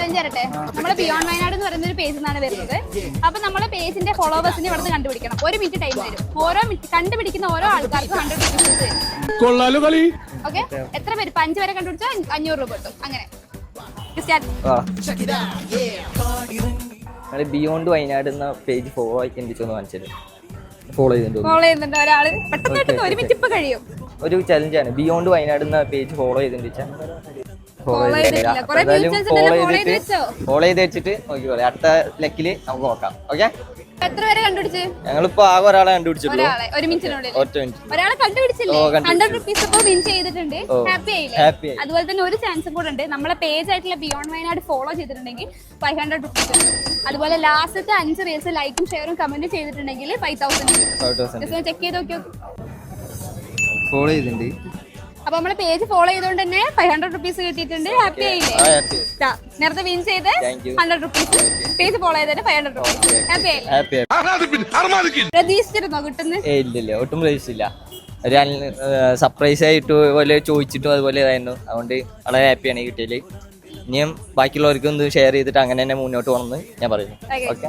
Challenge തരട്ടെ നമ്മൾ beyond Wayanad എന്ന് പറയുന്ന ഒരു പേജിൽ നിന്നാണ് വരുന്നത്. അപ്പൊ നമ്മളെ പേജിന്റെ ഫോളോവേഴ്സിനെ ഇവിടുന്ന് കണ്ടുപിടിക്കണം. ഒരു മിനിറ്റ് ടൈം തരും. ഓരോ മിനിറ്റ് കണ്ടുപിടിക്കുന്ന ഓരോ ആൾക്കാർക്കും ഹൺഡ്രഡ് റുപ്പീസ് ഓക്കെ എത്ര പേര്? ഇപ്പൊ അഞ്ച് പേരെ കണ്ടുപിടിച്ചാൽ അഞ്ഞൂറ് രൂപ കിട്ടും. അങ്ങനെ. ബിയോണ്ട് വയനാട് എന്ന പേജ് ഫോളോ ആയിട്ട് കാണിച്ചത്. ഫോളോ ചെയ്തിട്ടുണ്ട് ഫോളോ ചെയ്യുന്നുണ്ട് ഒരാൾ. പെട്ടെന്ന് പെട്ടെന്ന് ഒരു മിനിറ്റ് ഇപ്പൊ കഴിയും. ഒരു ചലഞ്ചാണ് ബിയോണ്ട് വയനാട് എന്ന പേജ് ഫോളോ ചെയ്തിട്ടുണ്ടെച്ചാൽ ഫോളോ ചെയ്ത് വെച്ചിട്ട് നോക്കിക്കോളെ അടുത്ത ലെക്കിൽ നമുക്ക് നോക്കാം. ഓക്കെ എത്ര പേരെ കണ്ടുപിടിച്ച്? ഞങ്ങളിപ്പോ ആകെ ഒരാളെ കണ്ടുപിടിച്ചിട്ടുള്ളൂ. ഒരാളെ. കണ്ടുപിടിച്ചില്ലേ. ഹൺഡ്രഡ് റുപ്പീസ് ഇപ്പൊ വിൻ ചെയ്തിട്ടുണ്ട്. ഹാപ്പി ആയില്ലേ. അതുപോലെ തന്നെ ഒരു ചാൻസും കൂടെ ഉണ്ട്. നമ്മളെ പേജ് ആയിട്ടുള്ള ബിയോണ്ട് വയനാട് ഫോളോ ചെയ്തിട്ടുണ്ടെങ്കിൽ ഫൈവ് ഹൺഡ്രഡ് റുപ്പീസ് അതുപോലെ ലാസ്റ്റത്തെ അഞ്ച് റീൽസ് ലൈക്കും ഷെയറും കമന്റ് ചെയ്തിട്ടുണ്ടെങ്കിൽ ഫൈവ് തൗസൻഡ് ചെക്ക് ചെയ്ത് നോക്കിയോ? നോക്കി ഫോളോ ചെയ്തിട്ടുണ്ട്. അപ്പൊ നമ്മളെ പേജ് ഫോളോ ചെയ്തുകൊണ്ട് തന്നെ ഫൈവ് ഹൺഡ്രഡ് റുപ്പീസ് കിട്ടിയിട്ടുണ്ട്. ഹാപ്പി ആയില്ലേ. ദാ, നേരത്തെ വിൻ ചെയ്ത് Thank you. Hundred rupees page follow ചെയ്തതിന് ഫൈവ് ഹൺഡ്രഡ് റുപ്പീസ് ഹാപ്പി ആയില്ലേ? പ്രതീക്ഷിച്ചിരുന്നോ കിട്ടുന്നു? ഏ ഒട്ടും പ്രതീക്ഷിച്ചില്ല. ഒരു സർപ്രൈസ് ആയിട്ട് പോലെ ചോദിച്ചിട്ടും അതുപോലെ ഇതായിരുന്നു അതുകൊണ്ട് വളരെ ഹാപ്പിയാണ് കിട്ടിയത് ഇനിയും ബാക്കിയുള്ളവർക്കും ഇത് ഷെയർ ചെയ്തിട്ട് അങ്ങനെ തന്നെ മുന്നോട്ട് പോകണമെന്ന് ഞാൻ പറയുന്നു. Okay. ഓക്കെ